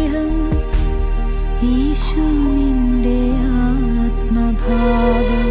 സ്നേഹം ഈശോ നിന്റെ ആത്മഭാവം.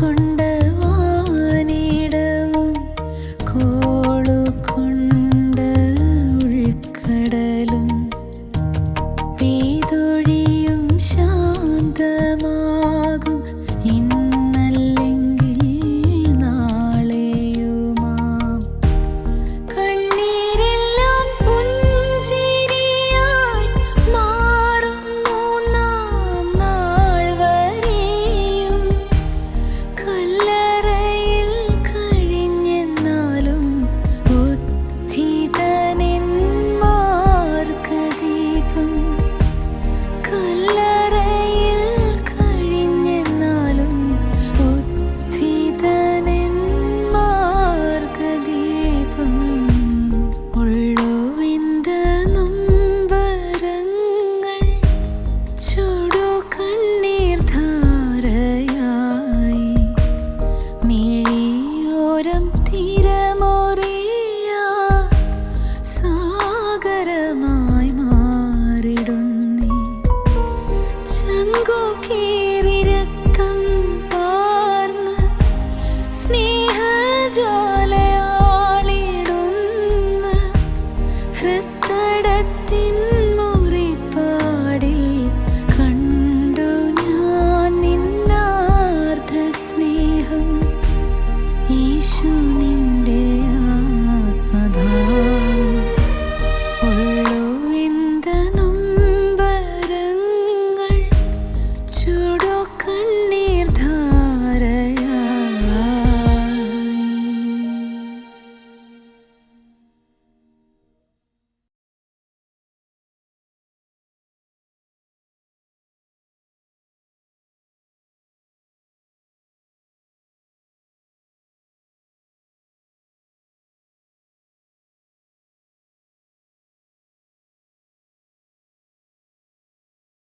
கொண்டு 祝你。